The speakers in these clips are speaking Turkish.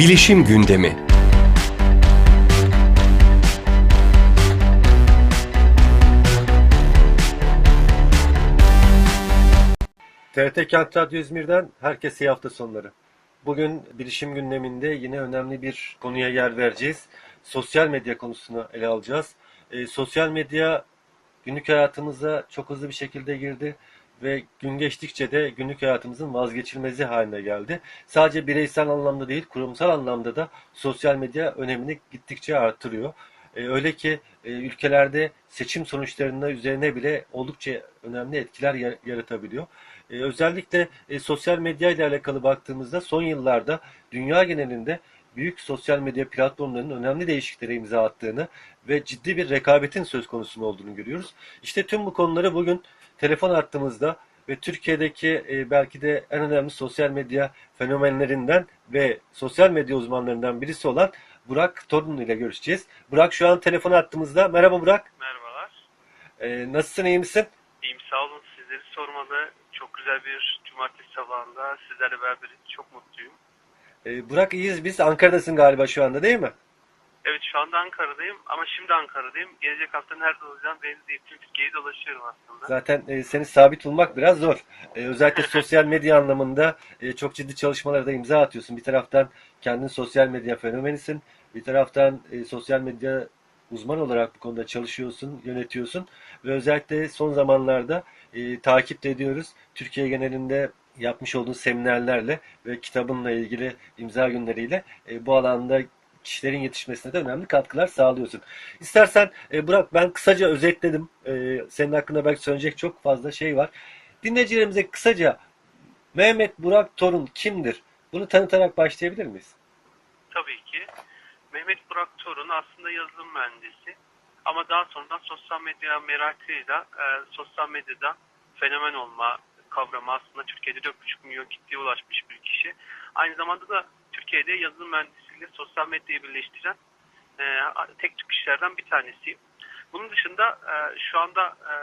Bilişim Gündemi TRT Kent Radyo İzmir'den herkese iyi hafta sonları. Bugün bilişim gündeminde yine önemli bir konuya yer vereceğiz. Sosyal medya konusunu ele alacağız. Ee, sosyal medya günlük hayatımıza çok hızlı bir şekilde girdi ve gün geçtikçe de günlük hayatımızın vazgeçilmezi haline geldi. Sadece bireysel anlamda değil, kurumsal anlamda da sosyal medya önemini gittikçe artırıyor. Ee, öyle ki e, ülkelerde seçim sonuçlarına üzerine bile oldukça önemli etkiler ya- yaratabiliyor. Ee, özellikle e, sosyal medya ile alakalı baktığımızda son yıllarda dünya genelinde büyük sosyal medya platformlarının önemli değişikliklere imza attığını ve ciddi bir rekabetin söz konusu olduğunu görüyoruz. İşte tüm bu konuları bugün telefon attığımızda ve Türkiye'deki e, belki de en önemli sosyal medya fenomenlerinden ve sosyal medya uzmanlarından birisi olan Burak Torun ile görüşeceğiz. Burak şu an telefon attığımızda. Merhaba Burak. Merhabalar. Ee, nasılsın, iyi misin? İyiyim sağ olun. Sizleri sormalı. Çok güzel bir cumartesi sabahında sizlerle beraber çok mutluyum. Ee, Burak iyiyiz biz. Ankara'dasın galiba şu anda değil mi? Evet şu anda Ankara'dayım ama şimdi Ankara'dayım. Gelecek hafta nerede olacağım belli değil. Tüm Türkiye'yi dolaşıyorum aslında. Zaten e, seni sabit bulmak biraz zor. E, özellikle sosyal medya anlamında e, çok ciddi çalışmalara da imza atıyorsun. Bir taraftan kendin sosyal medya fenomenisin. Bir taraftan e, sosyal medya uzman olarak bu konuda çalışıyorsun, yönetiyorsun. Ve özellikle son zamanlarda e, takip de ediyoruz. Türkiye genelinde yapmış olduğun seminerlerle ve kitabınla ilgili imza günleriyle e, bu alanda kişilerin yetişmesine de önemli katkılar sağlıyorsun. İstersen e, Burak ben kısaca özetledim. E, senin hakkında belki söyleyecek çok fazla şey var. Dinleyicilerimize kısaca Mehmet Burak Torun kimdir? Bunu tanıtarak başlayabilir miyiz? Tabii ki. Mehmet Burak Torun aslında yazılım mühendisi. Ama daha sonradan sosyal medya merakıyla e, sosyal medyada fenomen olma kavramı aslında Türkiye'de 4,5 milyon kitleye ulaşmış bir kişi. Aynı zamanda da Türkiye'de yazılım mühendisliğiyle sosyal medyayı birleştiren e, tek tük kişilerden bir tanesiyim. Bunun dışında e, şu anda e,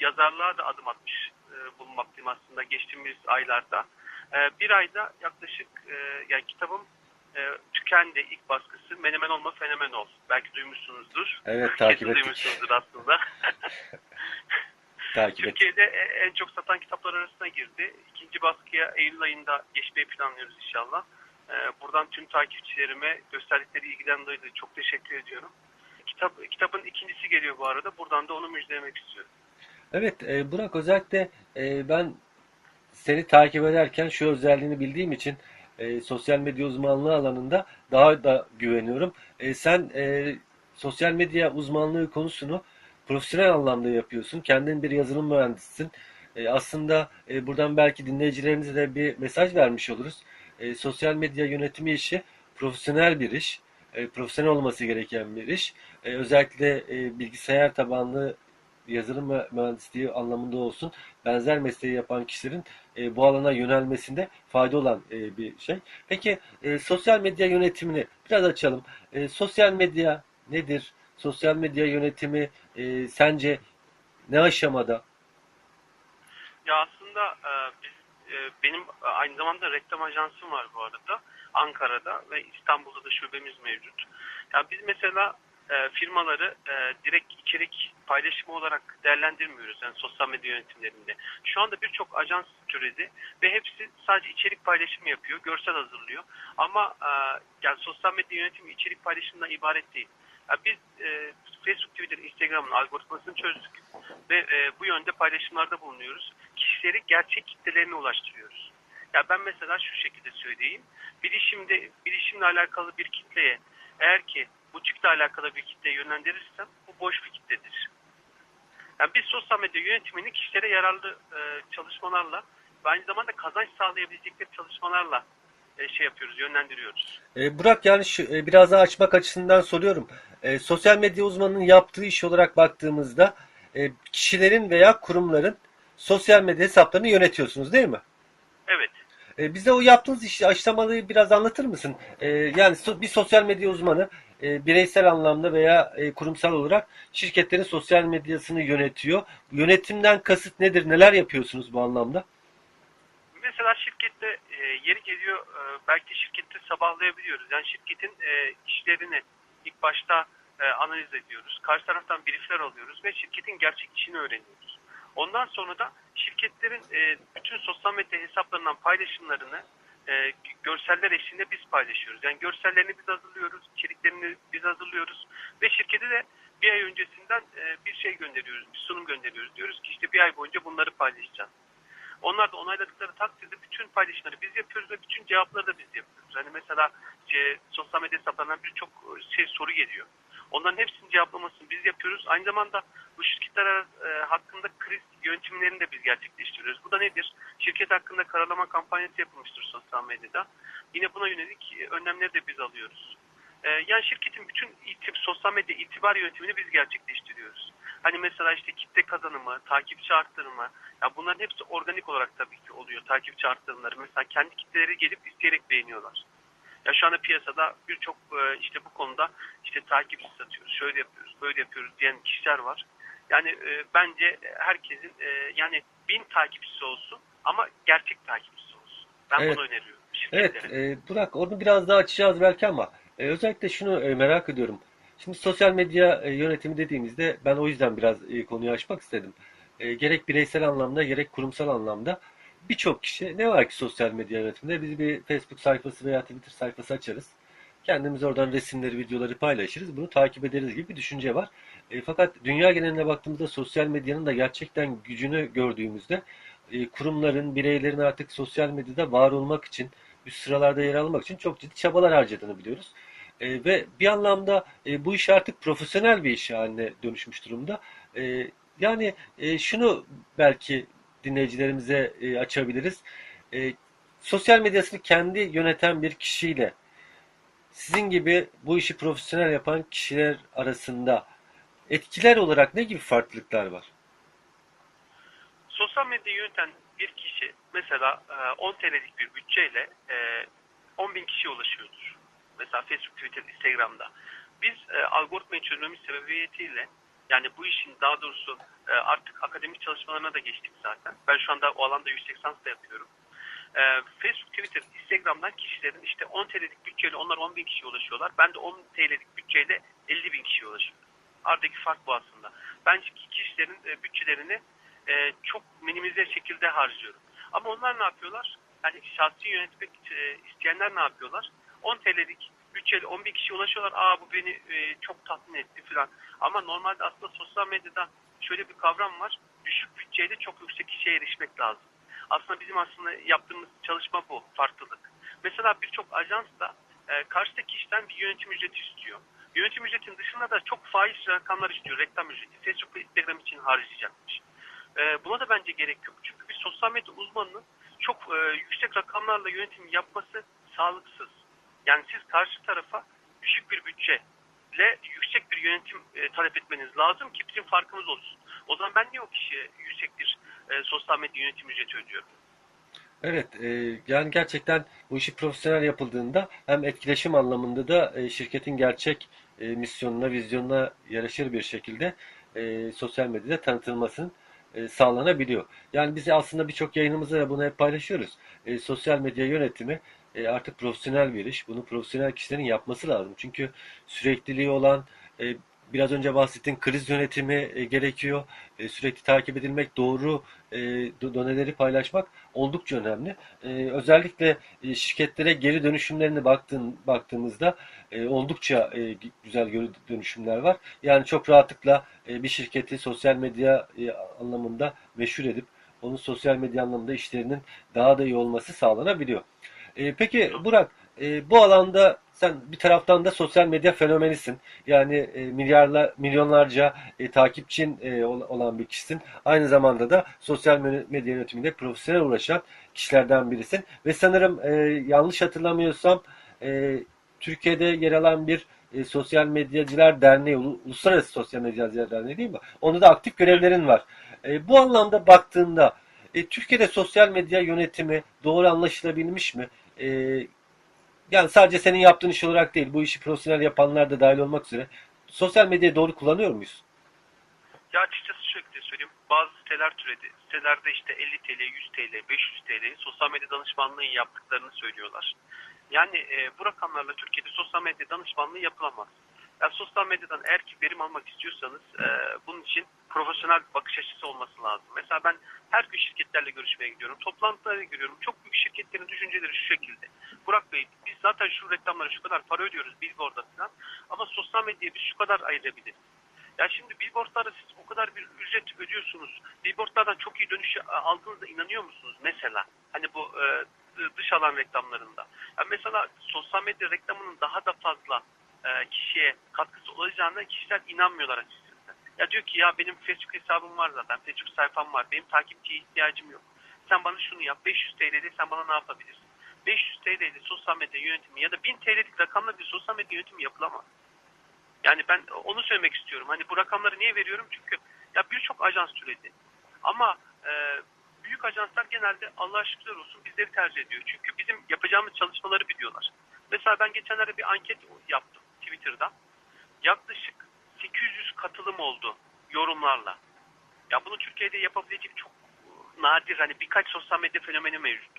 yazarlığa da adım atmış e, bulunmaktayım aslında geçtiğimiz aylarda. E, bir ayda yaklaşık e, yani kitabım e, tükendi ilk baskısı Menemen Olma Fenomen Ol. Belki duymuşsunuzdur. Evet takip Kesin ettik. duymuşsunuzdur aslında. Takip. Türkiye'de e- en çok satan kitaplar arasına girdi. İkinci baskıya Eylül ayında geçmeyi planlıyoruz inşallah. E, buradan tüm takipçilerime gösterdikleri ilgiden dolayı çok teşekkür ediyorum. Kitap, kitabın ikincisi geliyor bu arada. Buradan da onu müjdelemek istiyorum. Evet e, Burak özellikle e, ben seni takip ederken şu özelliğini bildiğim için e, sosyal medya uzmanlığı alanında daha da güveniyorum. Sen sosyal medya uzmanlığı konusunu profesyonel anlamda yapıyorsun. Kendin bir yazılım mühendisisin. Aslında buradan belki dinleyicilerimize de bir mesaj vermiş oluruz. E, sosyal medya yönetimi işi profesyonel bir iş. E, profesyonel olması gereken bir iş. E, özellikle e, bilgisayar tabanlı yazılım mü- mühendisliği anlamında olsun benzer mesleği yapan kişilerin e, bu alana yönelmesinde fayda olan e, bir şey. Peki e, sosyal medya yönetimini biraz açalım. E, sosyal medya nedir? Sosyal medya yönetimi e, sence ne aşamada? Ya aslında e, biz benim aynı zamanda reklam ajansım var bu arada. Ankara'da ve İstanbul'da da şubemiz mevcut. Ya biz mesela e, firmaları e, direkt içerik paylaşımı olarak değerlendirmiyoruz yani sosyal medya yönetimlerinde. Şu anda birçok ajans türedi ve hepsi sadece içerik paylaşımı yapıyor, görsel hazırlıyor. Ama e, yani sosyal medya yönetimi içerik paylaşımından ibaret değil. Ya biz e, Facebook, Twitter, Instagram'ın algoritmasını çözdük ve e, bu yönde paylaşımlarda bulunuyoruz. Kişileri gerçek kitlelerine ulaştırıyoruz. Ya ben mesela şu şekilde söyleyeyim. Bilişimde bilişimle alakalı bir kitleye eğer ki butikle alakalı bir kitleye yönlendirirsem bu boş bir kitledir. Yani biz sosyal medya yönetimini kişilere yararlı e, çalışmalarla ve aynı zamanda kazanç sağlayabilecekleri çalışmalarla e, şey yapıyoruz, yönlendiriyoruz. E, Burak yani şu, e, biraz daha açmak açısından soruyorum. E, sosyal medya uzmanının yaptığı iş olarak baktığımızda e, kişilerin veya kurumların sosyal medya hesaplarını yönetiyorsunuz değil mi? Evet. E, bize o yaptığınız işi aşamaları biraz anlatır mısın? E, yani so- bir sosyal medya uzmanı e, bireysel anlamda veya e, kurumsal olarak şirketlerin sosyal medyasını yönetiyor. Yönetimden kasıt nedir? Neler yapıyorsunuz bu anlamda? mesela şirkette e, yeri geliyor e, belki şirkette sabahlayabiliyoruz. Yani şirketin e, işlerini ilk başta e, analiz ediyoruz. Karşı taraftan briefler alıyoruz ve şirketin gerçek işini öğreniyoruz. Ondan sonra da şirketlerin e, bütün sosyal medya hesaplarından paylaşımlarını e, görseller eşliğinde biz paylaşıyoruz. Yani görsellerini biz hazırlıyoruz, içeriklerini biz hazırlıyoruz ve şirkete de bir ay öncesinden e, bir şey gönderiyoruz, bir sunum gönderiyoruz. Diyoruz ki işte bir ay boyunca bunları paylaşacağız. Onlar da onayladıkları takdirde bütün paylaşımları biz yapıyoruz ve bütün cevapları da biz yapıyoruz. Hani mesela e, sosyal medya hesaplarından birçok şey soru geliyor. Onların hepsinin cevaplamasını biz yapıyoruz. Aynı zamanda bu şirketler e, hakkında kriz yönetimlerini de biz gerçekleştiriyoruz. Bu da nedir? Şirket hakkında karalama kampanyası yapılmıştır sosyal medyada. Yine buna yönelik e, önlemleri de biz alıyoruz. E, yani şirketin bütün itib sosyal medya itibar yönetimini biz gerçekleştiriyoruz. Hani mesela işte kitle kazanımı, takipçi arttırımı, ya bunların hepsi organik olarak tabii ki oluyor takipçi arttırımları. Mesela kendi kitleleri gelip isteyerek beğeniyorlar. Ya şu anda piyasada birçok e, işte bu konuda işte takipçi satıyoruz, şöyle yapıyoruz, böyle yapıyoruz diyen kişiler var. Yani e, bence herkesin e, yani bin takipçisi olsun ama gerçek takipçisi olsun. Ben Evet. bunu öneriyorum Evet, şirketlere. e, Burak onu biraz daha açacağız belki ama e, özellikle şunu e, merak ediyorum. Şimdi sosyal medya e, yönetimi dediğimizde ben o yüzden biraz e, konuyu açmak istedim. E, gerek bireysel anlamda gerek kurumsal anlamda birçok kişi ne var ki sosyal medya yönetiminde biz bir Facebook sayfası veya Twitter sayfası açarız. Kendimiz oradan resimleri, videoları paylaşırız. Bunu takip ederiz gibi bir düşünce var. E, fakat dünya geneline baktığımızda sosyal medyanın da gerçekten gücünü gördüğümüzde e, kurumların, bireylerin artık sosyal medyada var olmak için, üst sıralarda yer almak için çok ciddi çabalar harcadığını biliyoruz. E, ve bir anlamda e, bu iş artık profesyonel bir iş haline dönüşmüş durumda. E, yani e, şunu belki dinleyicilerimize e, açabiliriz. E, sosyal medyasını kendi yöneten bir kişiyle sizin gibi bu işi profesyonel yapan kişiler arasında etkiler olarak ne gibi farklılıklar var? Sosyal medya yöneten bir kişi mesela e, 10 TL'lik bir bütçeyle e, 10 bin kişiye ulaşıyordur. Mesela Facebook, Twitter, Instagram'da. Biz e, algoritmayı çözmemiz sebebiyetiyle yani bu işin daha doğrusu e, artık akademik çalışmalarına da geçtik zaten. Ben şu anda o alanda yüksek lisans da yapıyorum. E, Facebook, Twitter, Instagram'dan kişilerin işte 10 TL'lik bütçeyle onlar 10 bin kişiye ulaşıyorlar. Ben de 10 TL'lik bütçeyle 50 bin kişiye ulaşıyorum. Aradaki fark bu aslında. Ben kişilerin e, bütçelerini çok minimize şekilde harcıyorum. Ama onlar ne yapıyorlar? Yani şahsi yönetmek isteyenler ne yapıyorlar? 10 TL'lik bütçeyle 10 bin kişiye ulaşıyorlar. Aa bu beni e, çok tatmin etti falan. Ama normalde aslında sosyal medyada şöyle bir kavram var. Düşük bütçeyle çok yüksek kişiye erişmek lazım. Aslında bizim aslında yaptığımız çalışma bu. Farklılık. Mesela birçok ajans da e, karşıdaki kişiden bir yönetim ücreti istiyor. Yönetim ücretinin dışında da çok faiz rakamlar istiyor. Reklam ücreti. Facebook ve Instagram için harcayacakmış. E, buna da bence gerek yok. Çünkü bir sosyal medya uzmanının çok e, yüksek rakamlarla yönetim yapması sağlıksız. Yani siz karşı tarafa düşük bir bütçeyle yüksek bir yönetim e, talep etmeniz lazım ki bizim farkımız olsun. O zaman ben niye o kişiye yüksek bir e, sosyal medya yönetim ücreti ödüyorum? Evet, e, yani gerçekten bu işi profesyonel yapıldığında hem etkileşim anlamında da e, şirketin gerçek e, misyonuna, vizyonuna yaraşır bir şekilde e, sosyal medyada tanıtılmasının e, sağlanabiliyor. Yani biz aslında birçok yayınımızda da bunu hep paylaşıyoruz. E, sosyal medya yönetimi e, artık profesyonel bir iş. Bunu profesyonel kişilerin yapması lazım. Çünkü sürekliliği olan, e, biraz önce bahsettiğim kriz yönetimi e, gerekiyor. E, sürekli takip edilmek, doğru e, do- doneleri paylaşmak oldukça önemli. E, özellikle e, şirketlere geri dönüşümlerine baktığın, baktığımızda e, oldukça e, güzel dönüşümler var. Yani çok rahatlıkla e, bir şirketi sosyal medya e, anlamında meşhur edip onun sosyal medya anlamında işlerinin daha da iyi olması sağlanabiliyor. E, peki Burak, e, bu alanda sen bir taraftan da sosyal medya fenomenisin. Yani e, milyarla milyonlarca e, takipçin e, ol- olan bir kişisin. Aynı zamanda da sosyal me- medya yönetiminde profesyonel uğraşan kişilerden birisin. Ve sanırım e, yanlış hatırlamıyorsam e, Türkiye'de yer alan bir e, Sosyal Medyacılar Derneği, Ulu- Uluslararası Sosyal Medyacılar Derneği değil mi? Onda da aktif görevlerin var. E, bu anlamda baktığında e, Türkiye'de sosyal medya yönetimi doğru anlaşılabilmiş mi? E, yani sadece senin yaptığın iş olarak değil, bu işi profesyonel yapanlar da dahil olmak üzere sosyal medyayı doğru kullanıyor muyuz? Ya açıkçası şöyle söyleyeyim. bazı siteler türedi. Sitelerde işte 50 TL, 100 TL, 500 TL sosyal medya danışmanlığı yaptıklarını söylüyorlar. Yani e, bu rakamlarla Türkiye'de sosyal medya danışmanlığı yapılamaz. Yani sosyal medyadan eğer ki verim almak istiyorsanız e, bunun için profesyonel bir bakış açısı olması lazım. Mesela ben her gün şirketlerle görüşmeye gidiyorum. Toplantılara giriyorum. Çok büyük şirketlerin düşünceleri şu şekilde. Burak Bey biz zaten şu reklamlara şu kadar para ödüyoruz billboard'a falan ama sosyal medyaya biz şu kadar ayırabiliriz. Ya şimdi billboardlara siz o kadar bir ücret ödüyorsunuz. Billboardlardan çok iyi dönüş aldığınızda inanıyor musunuz mesela? Hani bu e, dış alan reklamlarında. Ya mesela sosyal medya reklamının daha da fazla e, kişiye katkısı olacağına kişiler inanmıyorlar açıkçası. Ya diyor ki ya benim Facebook hesabım var zaten, Facebook sayfam var, benim takipçiye ihtiyacım yok. Sen bana şunu yap, 500 TL'de sen bana ne yapabilirsin? 500 TL'de sosyal medya yönetimi ya da 1000 TL'lik rakamla bir sosyal medya yönetimi yapılamaz. Yani ben onu söylemek istiyorum. Hani bu rakamları niye veriyorum? Çünkü ya birçok ajans türedi. Ama e, büyük ajanslar genelde Allah'a şükürler olsun bizleri tercih ediyor. Çünkü bizim yapacağımız çalışmaları biliyorlar. Mesela ben geçenlerde bir anket yaptım Twitter'da. Yaklaşık 800 katılım oldu yorumlarla. Ya bunu Türkiye'de yapabilecek çok nadir hani birkaç sosyal medya fenomeni mevcut.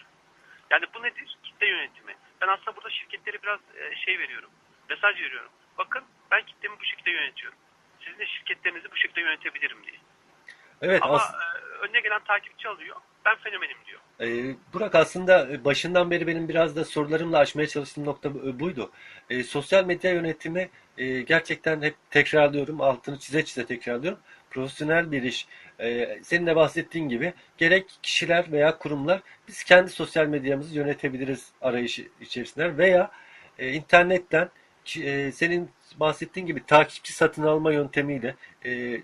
Yani bu nedir? Kitle yönetimi. Ben aslında burada şirketlere biraz e, şey veriyorum. Mesaj veriyorum. Bakın ben kitlemi bu şekilde yönetiyorum. Sizin de şirketlerinizi bu şekilde yönetebilirim diye. Evet Ama e, önüne gelen takipçi alıyor. Ben fenomenim diyor. Ee, Burak aslında e, başından beri benim biraz da sorularımla açmaya çalıştığım nokta bu- buydu. Ee, sosyal medya yönetimi e, gerçekten hep tekrarlıyorum, altını çize çize tekrarlıyorum. Profesyonel bir iş. Ee, senin de bahsettiğin gibi gerek kişiler veya kurumlar biz kendi sosyal medyamızı yönetebiliriz arayışı içerisinde veya e, internetten e, senin bahsettiğin gibi takipçi satın alma yöntemiyle e,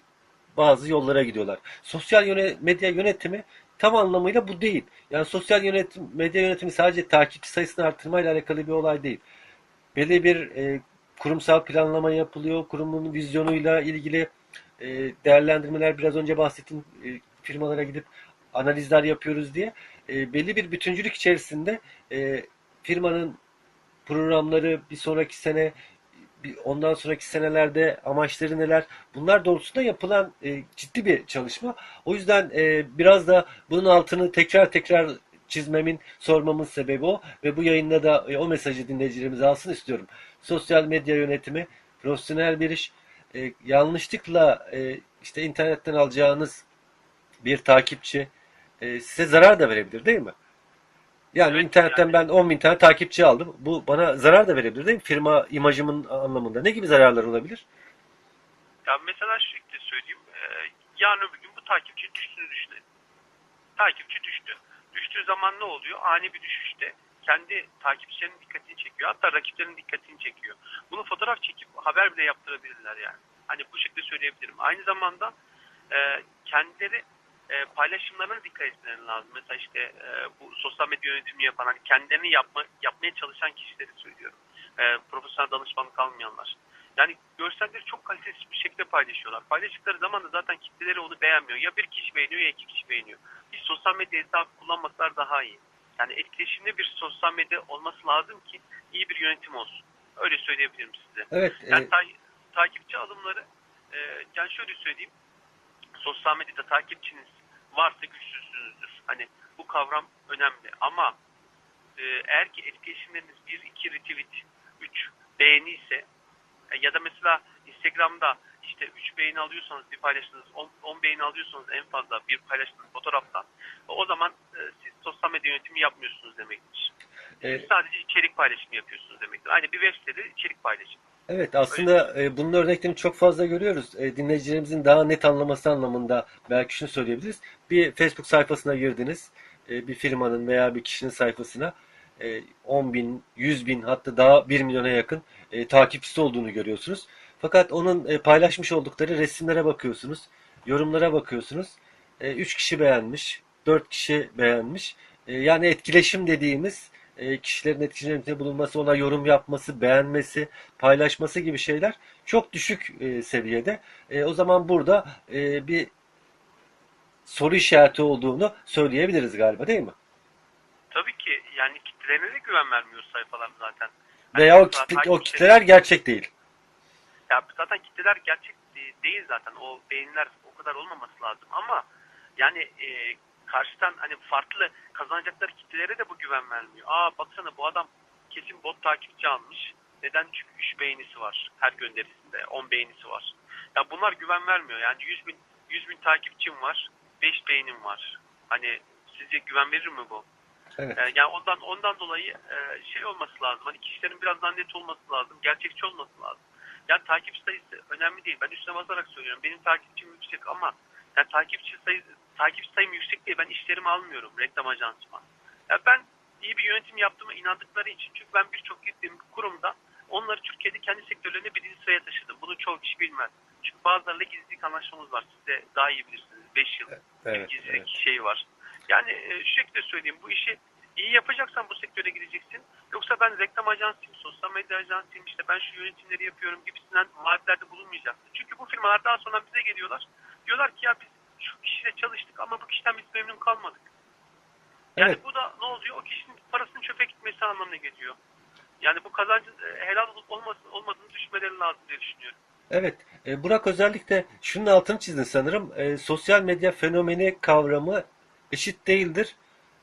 bazı yollara gidiyorlar. Sosyal yöne- medya yönetimi tam anlamıyla bu değil. Yani sosyal yönetim, medya yönetimi sadece takipçi sayısını artırmayla alakalı bir olay değil. Belli bir e, kurumsal planlama yapılıyor. Kurumun vizyonuyla ilgili e, değerlendirmeler biraz önce bahsettiğim e, firmalara gidip analizler yapıyoruz diye. E, belli bir bütüncülük içerisinde e, firmanın programları bir sonraki sene ondan sonraki senelerde amaçları neler bunlar doğrultusunda yapılan e, ciddi bir çalışma. O yüzden e, biraz da bunun altını tekrar tekrar çizmemin, sormamın sebebi o ve bu yayında da e, o mesajı dinleyicilerimiz alsın istiyorum. Sosyal medya yönetimi profesyonel bir iş. E, yanlışlıkla e, işte internetten alacağınız bir takipçi e, size zarar da verebilir değil mi? Yani Evet, internetten yani. ben 10 bin tane takipçi aldım. Bu bana zarar da verebilir değil mi? Firma imajımın anlamında. Ne gibi zararlar olabilir? Ya mesela şekilde söyleyeyim. E, yarın öbür gün bu takipçi düştüğünü düşünelim. Takipçi düştü. Düştüğü zaman ne oluyor? Ani bir düşüşte kendi takipçilerinin dikkatini çekiyor. Hatta rakiplerinin dikkatini çekiyor. Bunu fotoğraf çekip haber bile yaptırabilirler yani. Hani bu şekilde söyleyebilirim. Aynı zamanda e, kendileri e, paylaşımlarına dikkat etmeleri lazım. Mesela işte e, bu sosyal medya yönetimi yapan, hani kendilerini yapma, yapmaya çalışan kişileri söylüyorum. E, profesyonel danışmanlık almayanlar. Yani görselleri çok kalitesiz bir şekilde paylaşıyorlar. Paylaştıkları zaman da zaten kitleleri onu beğenmiyor. Ya bir kişi beğeniyor ya iki kişi beğeniyor. Hiç sosyal medya hesabı kullanmasalar daha iyi. Yani etkileşimli bir sosyal medya olması lazım ki iyi bir yönetim olsun. Öyle söyleyebilirim size. Evet, Yani e, ta- takipçi alımları e, yani şöyle söyleyeyim. Sosyal medyada takipçiniz varsa güçsüzsünüzdür. Hani bu kavram önemli ama e, eğer ki etkileşimleriniz 1, 2 retweet, 3 beğeni ise e, ya da mesela Instagram'da işte 3 beğeni alıyorsanız bir paylaştığınız 10, 10 beğeni alıyorsanız en fazla bir paylaştığınız fotoğraftan o zaman e, siz sosyal medya yönetimi yapmıyorsunuz demektir. e, Siz sadece içerik paylaşımı yapıyorsunuz demektir. Aynı bir web sitede içerik paylaşımı. Evet aslında e, bunun örneklerini çok fazla görüyoruz. E, dinleyicilerimizin daha net anlaması anlamında belki şunu söyleyebiliriz. Bir Facebook sayfasına girdiniz. E, bir firmanın veya bir kişinin sayfasına e, 10 bin, 100 bin hatta daha 1 milyona yakın e, takipçisi olduğunu görüyorsunuz. Fakat onun e, paylaşmış oldukları resimlere bakıyorsunuz. Yorumlara bakıyorsunuz. 3 kişi beğenmiş, 4 kişi beğenmiş. E, yani etkileşim dediğimiz e, kişilerin etkileşimde bulunması, ona yorum yapması, beğenmesi, paylaşması gibi şeyler çok düşük e, seviyede. E, o zaman burada e, bir soru işareti olduğunu söyleyebiliriz galiba değil mi? Tabii ki yani kitlelerine de güven vermiyor sayfalar zaten. Veya o, Yani kitle, o kitleler gerçek değil. Ya zaten kitleler gerçek de- değil zaten. O beğeniler o kadar olmaması lazım ama Yani e, karşıdan hani farklı kazanacakları kitlelere de bu güven vermiyor. Aa baksana bu adam kesin bot takipçi almış. Neden? Çünkü 3 beğenisi var her gönderisinde. 10 beğenisi var. Ya bunlar güven vermiyor. Yani 100 bin, 100 bin takipçim var. 5 beğenim var. Hani sizce güven verir mi bu? Evet. Ee, yani ondan ondan dolayı e, şey olması lazım. Hani kişilerin biraz daha net olması lazım. Gerçekçi olması lazım. Yani takipçi sayısı önemli değil. Ben üstüne basarak söylüyorum. Benim takipçim yüksek ama yani takipçi sayı takipçi sayım yüksek diye ben işlerimi almıyorum reklam ajansıma. Ya ben iyi bir yönetim yaptığıma inandıkları için çünkü ben birçok gittiğim kurumda onları Türkiye'de kendi sektörlerine birinci sıraya taşıdım. Bunu çok kişi bilmez. Çünkü bazılarıyla gizlilik anlaşmamız var. Siz de daha iyi bilirsiniz. 5 yıl Evet. bir gizlilik evet. şey var. Yani e, şu şekilde söyleyeyim bu işi iyi yapacaksan bu sektöre gireceksin. Yoksa ben reklam ajansıyım, sosyal medya ajansıyım, işte ben şu yönetimleri yapıyorum gibisinden vaatlerde bulunmayacaksın. Çünkü bu firmalar daha sonra bize geliyorlar. Diyorlar ki ya biz şu kişiyle çalıştık ama bu kişiden biz memnun kalmadık. Yani Evet. bu da ne oluyor? O kişinin parasının çöpe gitmesi anlamına geliyor. Yani bu kazancın e, helal olup olmasın, olmadığını düşmeleri lazım diye düşünüyorum. Evet, e, Burak özellikle şunun altını çizdin sanırım. E, sosyal medya fenomeni kavramı eşit değildir.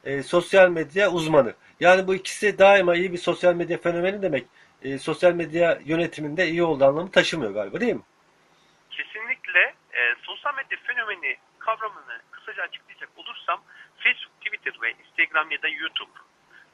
E, sosyal medya uzmanı. Yani bu ikisi daima iyi bir sosyal medya fenomeni demek. E, sosyal medya yönetiminde iyi olduğu anlamı taşımıyor galiba değil mi? Kesinlikle sosyal medya fenomeni kavramını kısaca açıklayacak olursam Facebook, Twitter ve Instagram ya da YouTube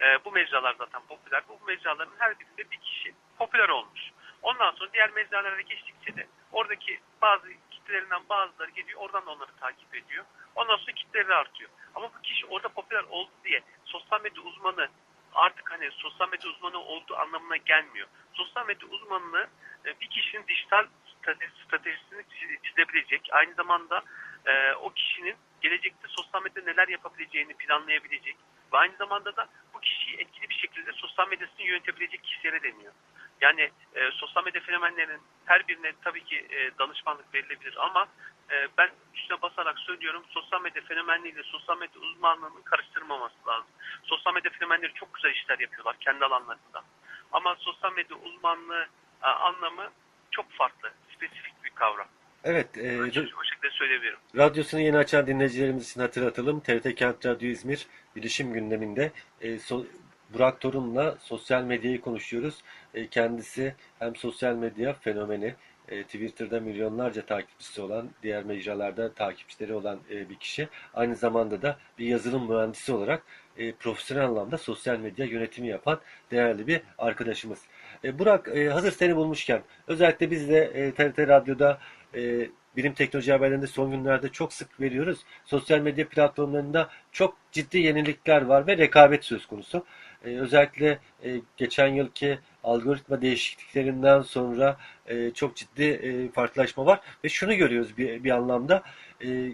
e, bu mecralar zaten popüler. Bu mecraların her birinde bir kişi popüler olmuş. Ondan sonra diğer mecralara geçtikçe de oradaki bazı kitlelerinden bazıları geliyor oradan da onları takip ediyor. Ondan sonra kitleleri artıyor. Ama bu kişi orada popüler oldu diye sosyal medya uzmanı artık hani sosyal medya uzmanı olduğu anlamına gelmiyor. Sosyal medya uzmanlığı e, bir kişinin dijital stratejisini çiz- çizebilecek, aynı zamanda e, o kişinin gelecekte sosyal medyada neler yapabileceğini planlayabilecek ve aynı zamanda da bu kişiyi etkili bir şekilde sosyal medyasını yönetebilecek kişilere deniyor. Yani e, sosyal medya fenomenlerinin her birine tabii ki e, danışmanlık verilebilir ama e, ben üstüne basarak söylüyorum sosyal medya fenomenliğiyle sosyal medya uzmanlığının karıştırmaması lazım. Sosyal medya fenomenleri çok güzel işler yapıyorlar kendi alanlarında. Ama sosyal medya uzmanlığı e, anlamı çok farklı, spesifik bir kavram. Evet, e, O o şekilde söyleyebilirim. Radyosunu yeni açan dinleyicilerimiz için hatırlatalım. TRT Kent Radyo İzmir bilişim gündeminde e, so- Burak Torun'la sosyal medyayı konuşuyoruz. E, kendisi hem sosyal medya fenomeni, e, Twitter'da milyonlarca takipçisi olan, diğer mecralarda takipçileri olan e, bir kişi. Aynı zamanda da bir yazılım mühendisi olarak e, profesyonel anlamda sosyal medya yönetimi yapan değerli bir arkadaşımız. E, Burak, e, hazır seni bulmuşken özellikle biz de e, TRT Radyo'da e, bilim teknoloji haberlerinde son günlerde çok sık veriyoruz. Sosyal medya platformlarında çok ciddi yenilikler var ve rekabet söz konusu. Ee, özellikle e, geçen yılki algoritma değişikliklerinden sonra e, çok ciddi e, farklılaşma var ve şunu görüyoruz bir, bir anlamda. E,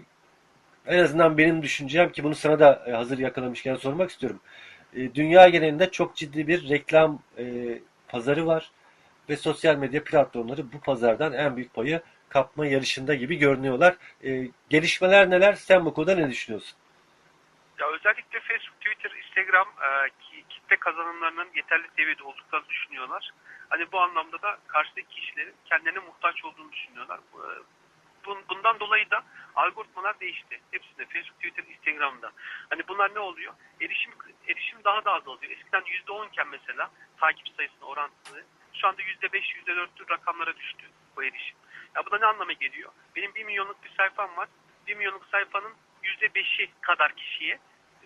en azından benim düşüncem ki bunu sana da e, hazır yakalamışken sormak istiyorum. E, dünya genelinde çok ciddi bir reklam e, pazarı var ve sosyal medya platformları bu pazardan en büyük payı kapma yarışında gibi görünüyorlar. E, gelişmeler neler? Sen bu konuda ne düşünüyorsun? Ya özellikle Facebook, Twitter, Instagram e, ki- kitle kazanımlarının yeterli seviyede olduklarını düşünüyorlar. Hani bu anlamda da karşıdaki kişilerin kendilerine muhtaç olduğunu düşünüyorlar. E, bun- Bundan dolayı da algoritmalar değişti. Hepsinde Facebook, Twitter, Instagram'da. Hani bunlar ne oluyor? Erişim erişim daha da az oluyor. Eskiden %10 iken mesela takip sayısına orantılı şu anda %5, %4'lü rakamlara düştü bu erişim. Ya bu da ne anlama geliyor? Benim 1 milyonluk bir sayfam var. 1 milyonluk sayfanın %5'i kadar kişiye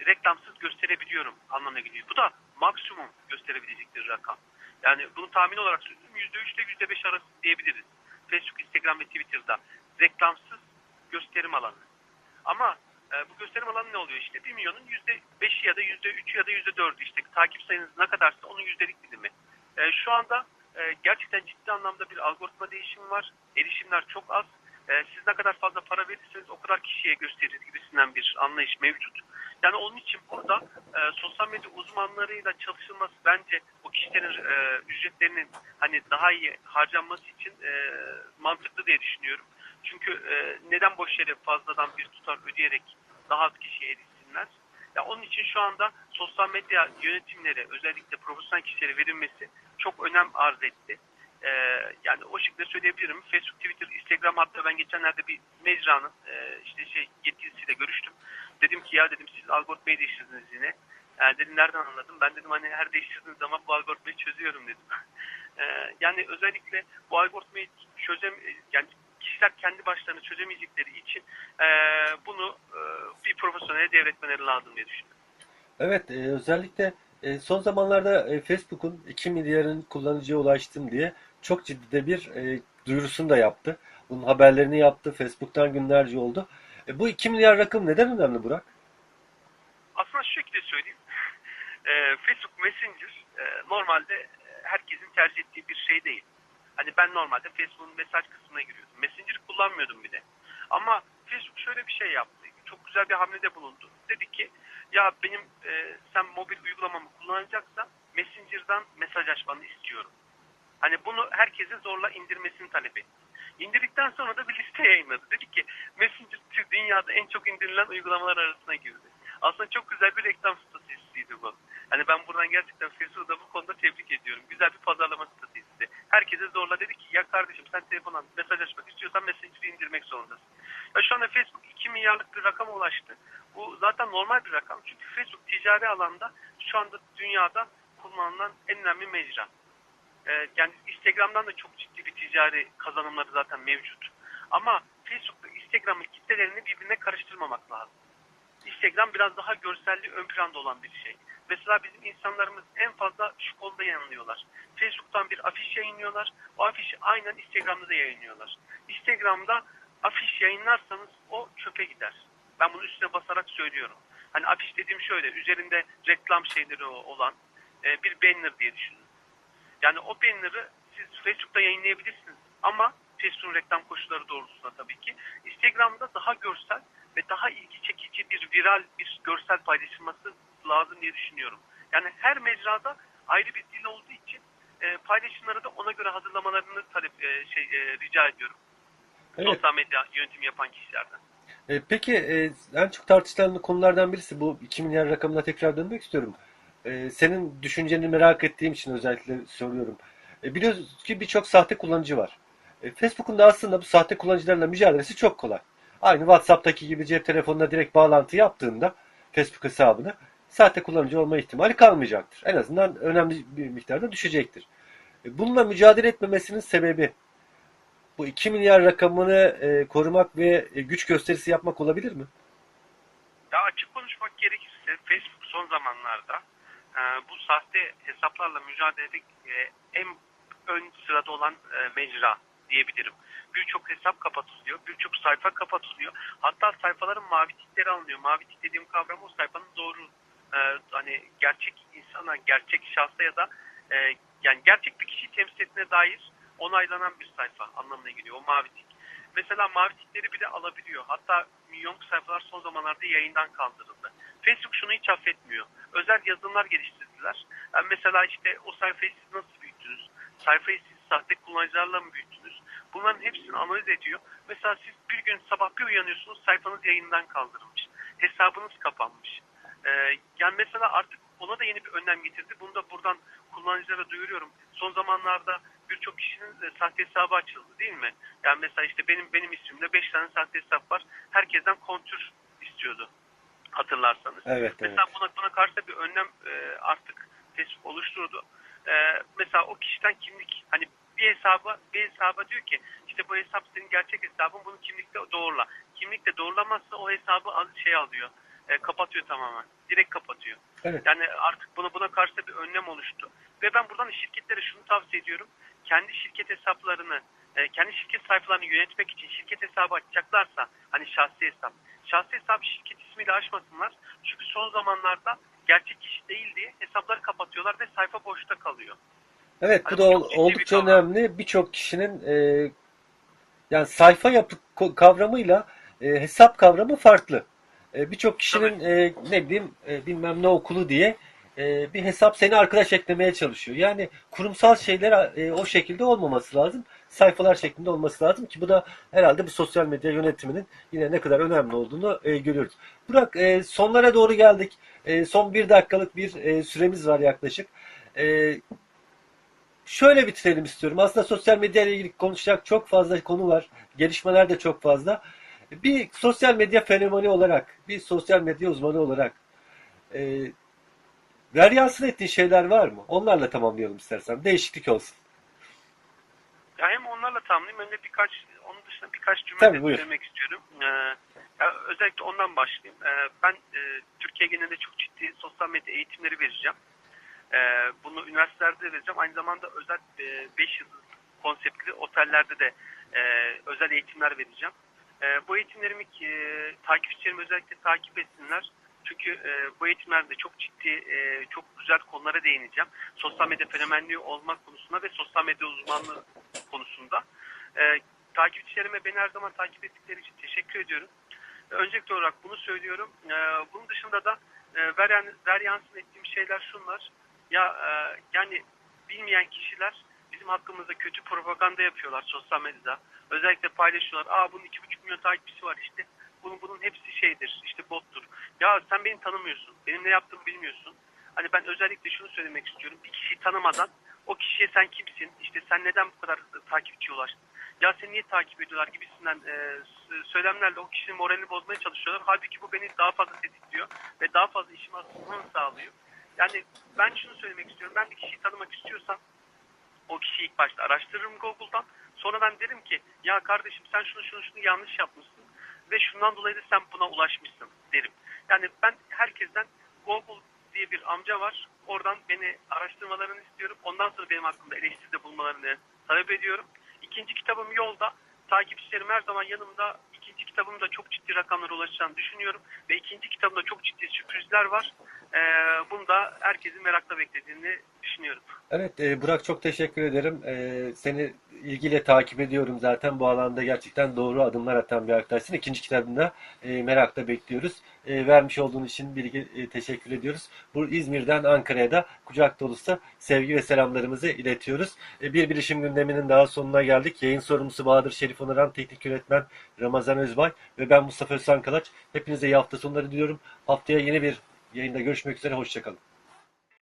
reklamsız gösterebiliyorum anlamına geliyor. Bu da maksimum gösterebilecek bir rakam. Yani bunu tahmin olarak söylüyorum. %3 ile %5 arası diyebiliriz. Facebook, Instagram ve Twitter'da reklamsız gösterim alanı. Ama e, bu gösterim alanı ne oluyor işte? 1 milyonun %5'i ya da %3'ü ya da %4'ü işte takip sayınız ne kadarsa onun yüzdelik dilimi. E, şu anda e, gerçekten ciddi anlamda bir algoritma değişimi var. Erişimler çok az. E, siz ne kadar fazla para verirseniz o kadar kişiye gösterir gibisinden bir anlayış mevcut. Yani onun için burada e, sosyal medya uzmanlarıyla çalışılması bence o kişilerin e, ücretlerinin hani daha iyi harcanması için e, mantıklı diye düşünüyorum. Çünkü e, neden boş yere fazladan bir tutar ödeyerek daha az kişiye erişsinler? Ya onun için şu anda sosyal medya yönetimleri özellikle profesyonel kişilere verilmesi çok önem arz etti. e, yani o şekilde söyleyebilirim. Facebook, Twitter, Instagram hatta ben geçenlerde bir mecranın e, işte şey yetkilisiyle görüştüm. Dedim ki ya dedim siz algoritmayı değiştirdiniz yine. Yani dedim nereden anladım? Ben dedim hani her değiştirdiğiniz zaman bu algoritmayı çözüyorum dedim. E, yani özellikle bu algoritmayı çözem yani kişiler kendi başlarına çözemeyecekleri için e, bunu e, bir profesyonele devretmeleri lazım diye düşünüyorum. Evet, e, özellikle e, son zamanlarda e, Facebook'un 2 milyarın kullanıcıya ulaştım diye çok ciddi de bir e, duyurusunu da yaptı. Bunun haberlerini yaptı. Facebook'tan günlerce oldu. E, bu 2 milyar rakım neden önemli Burak? Aslında şu şekilde söyleyeyim. Ee, Facebook Messenger e, normalde e, herkesin tercih ettiği bir şey değil. Hani ben normalde Facebook'un mesaj kısmına giriyordum. Messenger'ı kullanmıyordum bile. Ama Facebook şöyle bir şey yaptı. Çok güzel bir hamlede bulundu. Dedi ki ya benim e, sen mobil uygulamamı kullanacaksan Messenger'dan mesajlaşmanı istiyorum. Hani bunu herkese zorla indirmesini talep etti. İndirdikten sonra da bir liste yayınladı. Dedi ki Messenger dünyada en çok indirilen uygulamalar arasına girdi. Aslında çok güzel bir reklam stratejisiydi bu. Hani ben buradan gerçekten Facebook'u bu konuda tebrik ediyorum. Güzel bir pazarlama stratejisi. Herkese zorla dedi ki ya kardeşim sen telefondan mesajlaşmak istiyorsan Messenger'ı indirmek zorundasın. Ve şu anda Facebook 2 milyarlık bir rakama ulaştı. Bu zaten normal bir rakam. Çünkü Facebook ticari alanda şu anda dünyada kullanılan en önemli mecra. Ee, yani Instagram'dan da çok ciddi bir ticari kazanımları zaten mevcut. Ama Facebook'ta Instagram'ın kitlelerini birbirine karıştırmamak lazım. Instagram biraz daha görselli ön planda olan bir şey. Mesela bizim insanlarımız en fazla şu konuda yanılıyorlar. Facebook'tan bir afiş yayınlıyorlar. O afişi aynen Instagram'da da yayınlıyorlar. Instagram'da afiş yayınlarsanız o çöpe gider. Ben bunu üstüne basarak söylüyorum. Hani afiş dediğim şöyle, üzerinde reklam şeyleri olan e, bir banner diye düşünün. Yani o banner'ı siz Facebook'ta yayınlayabilirsiniz ama Facebook'un reklam koşulları doğrultusunda tabii ki. Instagram'da daha görsel ve daha ilgi çekici bir viral bir görsel paylaşılması lazım diye düşünüyorum. Yani her mecrada ayrı bir dil olduğu için e, paylaşımları da ona göre hazırlamalarını talep e, şey e, rica ediyorum. Evet. Sosyal medya yönetimi yapan kişilerden. E, peki e, en çok tartışılan konulardan birisi bu 2 milyar rakamına tekrar dönmek istiyorum. E, senin düşünceni merak ettiğim için özellikle soruyorum. E, biliyoruz ki birçok sahte kullanıcı var. E, Facebook'un da aslında bu sahte kullanıcılarla mücadelesi çok kolay. Aynı WhatsApp'taki gibi cep telefonuna direkt bağlantı yaptığında Facebook hesabına sahte kullanıcı olma ihtimali kalmayacaktır. En azından önemli bir miktarda düşecektir. E, bununla mücadele etmemesinin sebebi bu 2 milyar rakamını e, korumak ve e, güç gösterisi yapmak olabilir mi? Ya açık konuşmak gerekirse Facebook son zamanlarda e, bu sahte hesaplarla mücadelede e, en ön sırada olan e, mecra diyebilirim. Birçok hesap kapatılıyor, birçok sayfa kapatılıyor. Hatta sayfaların mavi tikleri alınıyor. Mavi tik dediğim kavram o sayfanın doğru e, hani gerçek insana, gerçek şahsa ya da e, yani gerçek bir kişiyi temsil ettiğine dair onaylanan bir sayfa anlamına geliyor. O mavi tik. Mesela mavi tikleri bile alabiliyor. Hatta milyonluk sayfalar son zamanlarda yayından kaldırıldı. Facebook şunu hiç affetmiyor. Özel yazılımlar geliştirdiler. Yani mesela işte o sayfayı siz nasıl büyüttünüz? Sayfayı siz sahte kullanıcılarla mı büyüttünüz? Bunların hepsini analiz ediyor. Mesela siz bir gün sabah bir uyanıyorsunuz sayfanız yayından kaldırılmış. Hesabınız kapanmış. Ee, yani mesela artık ona da yeni bir önlem getirdi. Bunu da buradan kullanıcılara duyuruyorum. Son zamanlarda birçok kişinin e, sahte hesabı açıldı değil mi? Yani mesela işte benim benim ismimde 5 tane sahte hesap var. Herkesten kontür istiyordu hatırlarsanız. Evet, evet. Mesela buna, buna karşı bir önlem e, artık Facebook oluşturdu. E, mesela o kişiden kimlik hani bir hesaba bir hesaba diyor ki işte bu hesap senin gerçek hesabın bunu kimlikle doğrula. Kimlikle doğrulamazsa o hesabı al, şey alıyor. E, kapatıyor tamamen. Direkt kapatıyor. Evet. Yani artık buna buna karşı bir önlem oluştu. Ve ben buradan şirketlere şunu tavsiye ediyorum. Kendi şirket hesaplarını, e, kendi şirket sayfalarını yönetmek için şirket hesabı açacaklarsa hani şahsi hesap. Şahsi hesabı şirket ismiyle açmasınlar. Çünkü son zamanlarda gerçek kişi değil diye hesapları kapatıyorlar ve sayfa boşta kalıyor. Evet bu Hani da bu ol- çok ciddi bir oldukça kavram. önemli. Birçok kişinin e, yani sayfa yapı ko- kavramıyla e, hesap kavramı farklı. E, Birçok kişinin e, ne bileyim e, bilmem ne okulu diye e, bir hesap seni arkadaş eklemeye çalışıyor. Yani kurumsal şeyler e, o şekilde olmaması lazım. Sayfalar şeklinde olması lazım ki bu da herhalde bu sosyal medya yönetiminin yine ne kadar önemli olduğunu e, görüyoruz. Burak e, sonlara doğru geldik. E, son bir dakikalık bir e, süremiz var yaklaşık. E, şöyle bitirelim istiyorum. Aslında sosyal medya ile ilgili konuşacak çok fazla konu var. Gelişmeler de çok fazla. Bir sosyal medya fenomeni olarak, bir sosyal medya uzmanı olarak e, varyansın ettiğin şeyler var mı? Onlarla tamamlayalım istersen. Değişiklik olsun. Ya hem onlarla tamamlayayım hem de birkaç, onun dışında birkaç cümle Tabii, de buyur. söylemek istiyorum. Ee, ya özellikle ondan başlayayım. Ee, ben e, Türkiye genelinde çok ciddi sosyal medya eğitimleri vereceğim. Ee, bunu üniversitelerde vereceğim. Aynı zamanda özel 5 yıldız konseptli otellerde de e, özel eğitimler vereceğim. E, bu eğitimlerimi e, takipçilerim özellikle takip etsinler. Çünkü e, bu eğitimlerde çok ciddi, e, çok güzel konulara değineceğim. Sosyal medya fenomenliği olmak konusunda ve sosyal medya uzmanlığı konusunda. E, takipçilerime beni her zaman takip ettikleri için teşekkür ediyorum. E, öncelikli olarak bunu söylüyorum. E, bunun dışında da e, ver, ver yansın ettiğim şeyler şunlar. Ya e, yani bilmeyen kişiler bizim hakkımızda kötü propaganda yapıyorlar sosyal medyada. Özellikle paylaşıyorlar. Aa bunun iki buçuk milyon takipçisi var işte. Bunun, bunun hepsi şeydir işte bottur. Ya sen beni tanımıyorsun. Benim ne yaptığımı bilmiyorsun. Hani ben özellikle şunu söylemek istiyorum. Bir kişiyi tanımadan o kişiye sen kimsin? İşte sen neden bu kadar takipçiye ulaştın? Ya seni niye takip ediyorlar gibisinden e, söylemlerle o kişinin moralini bozmaya çalışıyorlar. Halbuki bu beni daha fazla tetikliyor ve daha fazla işime asılmamı sağlıyor. Yani ben şunu söylemek istiyorum. Ben bir kişiyi tanımak istiyorsam o kişiyi ilk başta araştırırım Google'dan. Sonra ben derim ki ya kardeşim sen şunu şunu şunu yanlış yapmışsın ve şundan dolayı da sen buna ulaşmışsın derim. Yani ben herkesten Google diye bir amca var. Oradan beni araştırmalarını istiyorum. Ondan sonra benim hakkımda eleştiride bulmalarını talep ediyorum. İkinci kitabım yolda. Takipçilerim her zaman yanımda. İkinci kitabımda çok ciddi rakamlara ulaşacağını düşünüyorum. Ve ikinci kitabımda çok ciddi sürprizler var. Ee, bunu da herkesin merakla beklediğini düşünüyorum. Evet e, Burak çok teşekkür ederim. E, seni ilgiyle takip ediyorum zaten. Bu alanda gerçekten doğru adımlar atan bir arkadaşsın. İkinci kitabında e, merakla bekliyoruz. E, vermiş olduğun için bilgi e, teşekkür ediyoruz. Bu İzmir'den Ankara'ya da kucak dolusu sevgi ve selamlarımızı iletiyoruz. E, bir bilişim gündeminin daha sonuna geldik. Yayın sorumlusu Bahadır Şerif Onuran, teknik yönetmen Ramazan Özbay ve ben Mustafa Özsan Kalaç. Hepinize iyi hafta sonları diliyorum. Haftaya yeni bir yayında görüşmek üzere. Hoşçakalın.